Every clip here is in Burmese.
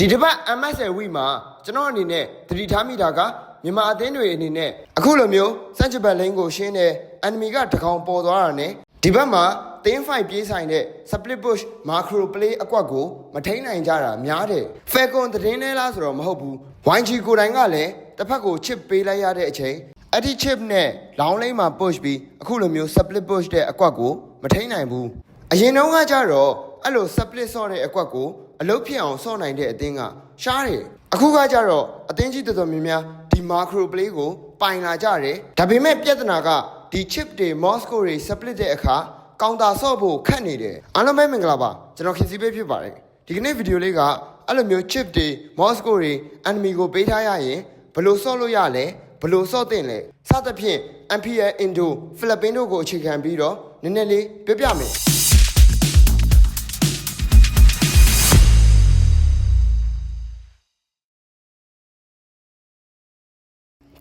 ဒီတစ်ပတ် MSL week မှာကျွန်တော်အနေနဲ့သတိထားမိတာကမြန်မာအသင်းတွေအနေနဲ့အခုလိုမျိုးစန့်ချဘတ်လိန်ကိုရှင်းတဲ့ enemy ကတကောင်ပေါ်သွားတာနဲ့ဒီဘက်မှာသင်းဖိုင်ပြေးဆိုင်တဲ့ split push macro play အကွက်ကိုမထိန်နိုင်ကြတာများတယ် Falcon သတင်းနဲ့လားဆိုတော့မဟုတ်ဘူး YG ကိုယ်တိုင်ကလည်းတစ်ဖက်ကို chip ပေးလိုက်ရတဲ့အချိန်အဲ့ဒီ chip နဲ့လောင်းလိမ့်မှာ push ပြီးအခုလိုမျိုး split push တဲ့အကွက်ကိုမထိန်နိုင်ဘူးအရင်တုန်းကကြတော့အဲ့လို split ဆော့တဲ့အကွက်ကို အလုပ်ဖြစ်အောင်ဆော့နိုင်တဲ့အသင်းကရှားတယ်အခုကကြတော့အသင်းကြီးတော်တော်များများဒီ macro play ကိုပိုင်လာကြတယ်ဒါပေမဲ့ပြဿနာကဒီ chip တွေ Moscow တွေ split တဲ့အခါကောင်တာဆော့ဖို့ခက်နေတယ်အားလုံးပဲမင်္ဂလာပါကျွန်တော်ခင်စီပေးဖြစ်ပါတယ်ဒီကနေ့ဗီဒီယိုလေးကအဲ့လိုမျိုး chip တွေ Moscow တွေ enemy ကိုပေးထားရရင်ဘယ်လိုဆော့လို့ရလဲဘယ်လိုဆော့တင်လဲစသဖြင့် MPL Indo Philippines တို့ကိုအခြေခံပြီးတော့နည်းနည်းလေးပြောပြမယ်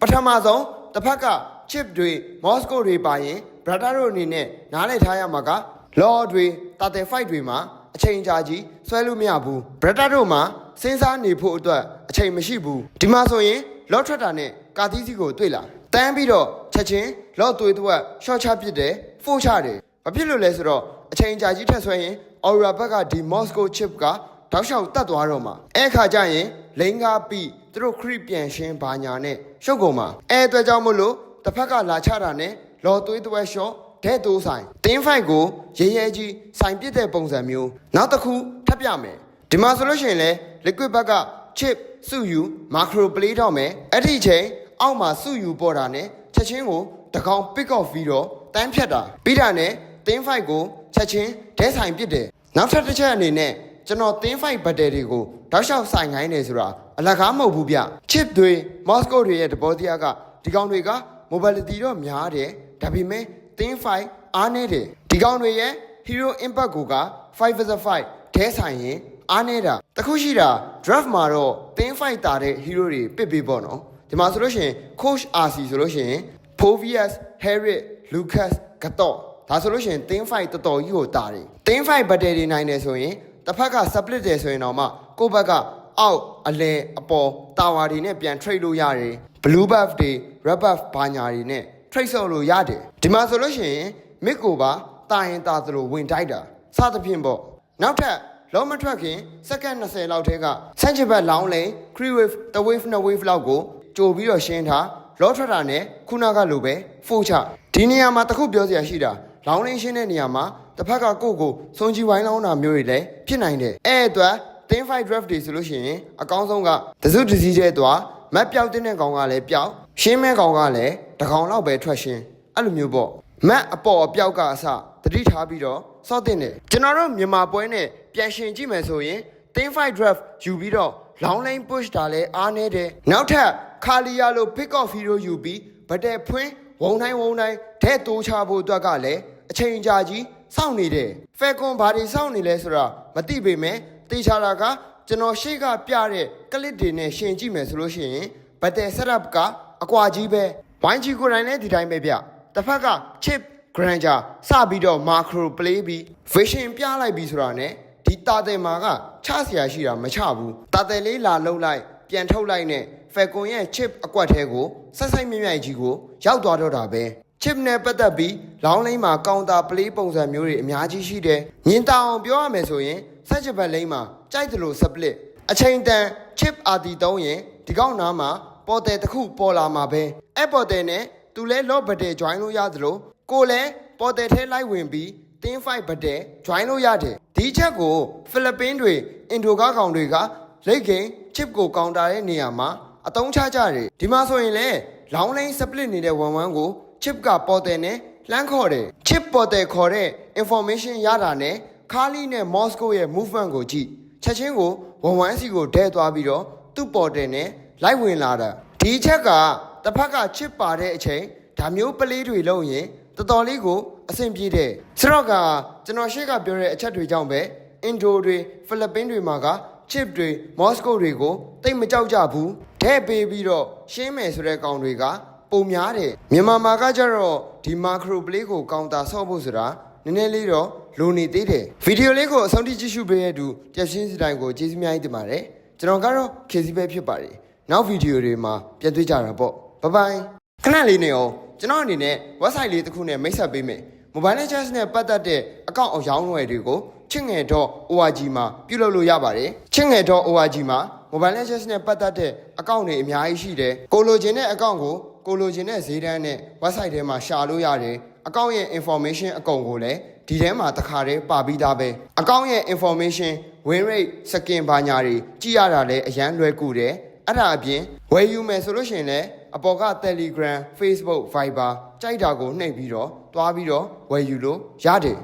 ပထမဆုံးတစ်ဖက်က chip တွေ Moscow တွေပါရင် Brata တို့အနေနဲ့နားလည်ထားရမှာက law တွေတာတယ် fight တွေမှာအချိန်ကြာကြီးဆွဲလို့မရဘူး Brata တို့မှာစဉ်းစားနေဖို့အတွက်အချိန်မရှိဘူးဒီမှာဆိုရင် law ထွက်တာနဲ့ကာသီးစီကိုတွေ့လာတန်းပြီးတော့ချက်ချင်း law သွေးသွက် short ချပစ်တယ် full ချတယ်ဘာဖြစ်လို့လဲဆိုတော့အချိန်ကြာကြီးထက်ဆွဲရင် Aura ဘက်ကဒီ Moscow chip ကတောက်လျှောက်တတ်သွားတော့မှာအဲ့ခါကျရင်လိန်ကားပြီး သူတို့ခရစ်ပြန်ရှင်းဘာညာနဲ့ရှုပ်ကုန်မှာအဲ့အတွက်ကြောင့်မို့လို့တစ်ဖက်ကလာချတာနဲ့လော်သွေးသွဲရှော့ဒဲ့တိုးဆိုင်တင်းဖိုက်ကိုရဲရဲကြီးဆိုင်ပြစ်တဲ့ပုံစံမျိုးနောက်တစ်ခုထပ်ပြမယ်ဒီမှာဆိုလို့ရှိရင်လေ liquid ဘက်က chip စုယူ macro play တော့မယ်အဲ့ဒီချိန်အောက်မှာစုယူပေါ်တာနဲ့ချက်ချင်းကိုတကောင် pick off ပြီးတော့တန်းဖြတ်တာပြီးတာနဲ့တင်းဖိုက်ကိုချက်ချင်းဒဲဆိုင်ပစ်တယ်နောက်ထပ်တစ်ချက်အနေနဲ့ကျွန်တော်တင်းဖိုက်ဘတ်တယ်တွေကိုတောက်လျှောက်ဆိုင်ခိုင်းနေဆိုတာ အလကားမဟုတ်ဘူးဗျ chip တွေ Moscow တွေရဲ့တဘောတရားကဒီကောင်တွေက mobility တော့များတယ်ဒါပေမဲ့တင်းဖိုက်အားနေတယ်ဒီကောင်တွေရဲ့ hero impact ကိုက5 vs 5ဒဲဆိုင်ရင်အားနေတာတခုရှိတာ draft မှာတော့တင်း fight တာတဲ့ hero တွေပစ်ပေးပေါ့နော်ဒီမှာဆိုလို့ရှိရင် coach RC ဆိုလို့ရှိရင် Povius Harrit Lucas ကတော့ဒါဆိုလို့ရှိရင်တင်းဖိုက်တော်တော်ကြီးကိုတာတယ်တင်းဖိုက်ဘတ်တယ်တွေနိုင်တယ်ဆိုရင်တစ်ဖက်က split တယ်ဆိုရင်တော့မှကိုယ့်ဘက်က အောက်အလဲအပေါ်တာဝါတွေနဲ့ပြန် trade လို့ရတယ် blue buff တွေ red buff ဘာညာတွေနဲ့ trade ဆော့လို့ရတယ်ဒီမှာဆိုလို့ရှိရင် mid ကိုပါတာရင်တာသလိုဝင်တိုက်တာစသဖြင့်ပေါ့နောက်ထပ်လုံးမထွက်ခင်စက္ကန့်20လောက်ထဲကဆန့်ကျင်ဘက်လောင်းလိန် cree wave တ wave 2 wave လောက်ကိုကြိုပြီးတော့ရှင်းထားလောထွက်တာနဲ့ခုနကလိုပဲဖိုးချဒီနေရာမှာတခုပြောစရာရှိတာလောင်းလင်းရှင်းတဲ့နေရာမှာတစ်ဖက်ကကိုယ့်ကိုစုံကြီးဝိုင်းလောင်းတာမျိုးတွေလည်းဖြစ်နိုင်တယ်အဲ့အတွက် team fight draft တွေဆိုလို့ရှိရင်အကောင်းဆုံးကတစုတစည်းကျဲသွားမတ်ပြောက်တဲ့ကောင်ကလည်းပြောက်ရှင်းမဲ့ကောင်ကလည်းတကောင်လောက်ပဲထွက်ရှင်းအဲ့လိုမျိုးပေါ့မတ်အပေါ်အပြောက်ကအစတတိထားပြီးတော့စော့တင်တယ်ကျွန်တော်တို့မြန်မာပွဲနဲ့ပြန်ရှင်ကြည့်မယ်ဆိုရင် team fight draft ယူပြီးတော့ long lane push တာလဲအားနေတယ်နောက်ထပ်ခါလီယာလို pick off hero ယူပြီးဗတဲ့ဖွင့်ဝုံတိုင်းဝုံတိုင်းဒဲ့တိုးချဖို့အတွက်ကလည်းအချိန်ကြာကြီးစောင့်နေတယ်ဖဲကွန်ဘာတွေစောင့်နေလဲဆိုတာမသိပေမဲ့ တေချာတာကကျွန်တော်ရှေ့ကပြတဲ့ကလစ်တွေနဲ့ရှင်ကြည့်မယ်ဆိုလို့ရှိရင်ဘတ်တယ် setup ကအကွာကြီးပဲဝိုင်းချီကိုယ်တိုင်လည်းဒီတိုင်းပဲဗျတစ်ဖက်က chip granger စပြီးတော့ macro play ပြီး vision ပြလိုက်ပြီးဆိုတာနဲ့ဒီတာတယ်မှာကချဆရာရှိတာမချဘူးတာတယ်လေးလာလုံးလိုက်ပြန်ထုတ်လိုက်နဲ့ Falcon ရဲ့ chip အကွက်ထဲကိုဆက်ဆိုင်မြမြိုင်ကြီးကိုရောက်သွားတော့တာပဲ chip နဲ့ပတ်သက်ပြီး long line မှာ counter play ပုံစံမျိုးတွေအများကြီးရှိတယ်မြင်တာအောင်ပြောရမယ်ဆိုရင် ဆက်ချပတ်လိမ့်မှာကြိုက်တယ်လို့ split အချိန်တန် chip RT သုံးရင်ဒီကောင်နားမှာပေါ်တယ်တစ်ခုပေါ်လာမှာပဲအဲ့ပေါ်တယ်နဲ့သူလဲ lock ဘတ်တယ် join လို့ရသလိုကိုလည်းပေါ်တယ်ထဲလိုက်ဝင်ပြီး team fight ဘတ်တယ် join လို့ရတယ်ဒီချက်ကိုဖိလစ်ပင်းတွေအင်ဒိုကားကောင်တွေကလိတ်ကိန်း chip ကိုကောင်တာတဲ့နေရာမှာအတုံးချကြတယ်ဒီမှာဆိုရင်လေလောင်းလိန် split နေတဲ့ဝန်ဝမ်းကို chip ကပေါ်တယ်နဲ့လှမ်းခေါ်တယ် chip ပေါ်တယ်ခေါ်တဲ့ information ရတာနဲ့ ခါလီနဲ့ Moscow ရဲ့ movement ကိုကြည့်ချက်ချင်းကိုဝန်ဝမ်းစီကိုဒဲသွားပြီးတော့သူ့ပေါ်တယ်နဲ့လိုက်ဝင်လာတာဒီချက်ကတစ်ဖက်က chip ပါတဲ့အချိန်ဒါမျိုးပလေးတွေလုံးရင်တော်တော်လေးကိုအဆင်ပြေတယ်ဆိုတော့ကကျွန်တော်ရှေ့ကပြောတဲ့အချက်တွေကြောင့်ပဲအင်ဒိုတွေဖိလစ်ပင်းတွေမှာက chip တွေမော်စကိုတွေကိုတိတ်မကြောက်ကြဘူးတဲ့ပေးပြီးတော့ရှင်းမယ်ဆိုတဲ့ကောင်တွေကပုံများတယ်မြန်မာမှာကကြတော့ဒီ macro play ကိုကောင်တာဆော့ဖို့ဆိုတာ နည်းနည်းလေးတော့လိုနေသေးတယ်ဗီဒီယိုလေးကိုအဆုံးထိကြည့်ရှုပေးတဲ့သူတက်ရှင်းစီတိုင်းကိုကျေးဇူးများကြီးတင်ပါတယ်ကျွန်တော်ကတော့ KC ပဲဖြစ်ပါတယ်နောက်ဗီဒီယိုတွေမှာပြန်တွေ့ကြတာပေါ့ဘိုင်ဘိုင်ခဏလေးနေအောင်ကျွန်တော်အနေနဲ့ website လေးတစ်ခုနဲ့မိတ်ဆက်ပေးမယ် mobile legends နဲ့ပတ်သက်တဲ့အကောင့်အရောင်းဝယ်တွေကိုချစ်ငယ် .org မှာပြုလုပ်လို့ရပါတယ်ချစ်ငယ် .org မှာ mobile legends နဲ့ပတ်သက်တဲ့အကောင့်တွေအများကြီးရှိတယ်ကိုလိုချင်တဲ့အကောင့်ကိုကိုလိုချင်တဲ့ဈေးတန်းနဲ့ website ထဲမှာရှာလို့ရတယ် အကောင့်ရဲ့ information အကုန်ကိုလည်းဒီထဲမှာတစ်ခါတည်းပါပြီးသားပဲအကောင့်ရဲ့ information win rate skin ဘာညာတွေကြည့်ရတာလည်းအရန်လွယ်ကူတယ်အဲ့ဒါအပြင်ဝယ်ယူမယ်ဆိုလို့ရှိရင်လည်းအပေါ်က Telegram Facebook Viber ကြိုက်တာကိုနှိပ်ပြီးတော့တွားပြီးတော့ဝယ်ယူလို့ရတယ်